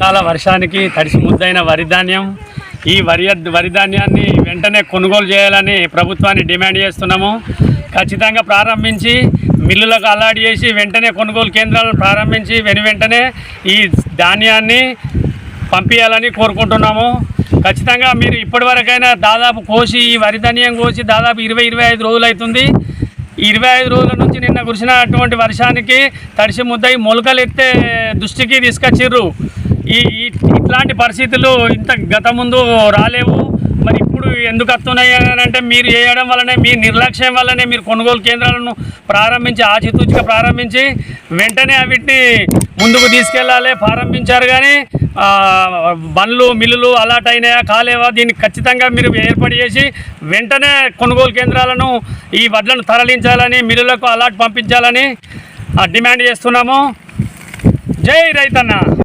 కాల వర్షానికి తడిసి ముద్దైన వరి ధాన్యం. ఈ వరి వరి ధాన్యాన్ని వెంటనే కొనుగోలు చేయాలని ప్రభుత్వాన్ని డిమాండ్ చేస్తున్నాము. ఖచ్చితంగా ప్రారంభించి మిల్లులకు అలాట్ చేసి వెంటనే కొనుగోలు కేంద్రాలను ప్రారంభించి వెను వెంటనే ఈ ధాన్యాన్ని పంపించాలని కోరుకుంటున్నాము. ఖచ్చితంగా మీరు ఇప్పటివరకైనా దాదాపు కోసి ఈ వరి ధాన్యం కోసి దాదాపు ఇరవై ఇరవై ఐదు రోజులు అవుతుంది ఇరవై ఐదు రోజుల నుంచి నిన్న కురిసినటువంటి వర్షానికి తడిసి ముద్దయి మొలకలు ఎత్తే దృష్టికి తీసుకొచ్చిర్రు. ఈ ఇట్లాంటి పరిస్థితులు ఇంత గత ముందు రాలేవు. మరి ఇప్పుడు ఎందుకు వస్తున్నాయి అని అంటే మీరు చేయడం వల్లనే మీ నిర్లక్ష్యం వల్లనే మీరు కొనుగోలు కేంద్రాలను ప్రారంభించి ఆచితూచిగా ప్రారంభించి వెంటనే వీటిని ముందుకు తీసుకెళ్ళాలి ప్రారంభించారు కానీ బండ్లు మిల్లులు అలాట్ అయినాయా కాలేవా? దీన్ని ఖచ్చితంగా మీరు ఏర్పాటు చేసి వెంటనే కొనుగోలు కేంద్రాలను ఈ వడ్లను తరలించాలని మిల్లులకు అలాట్ పంపించాలని డిమాండ్ చేస్తున్నాము. జై రైతన్న!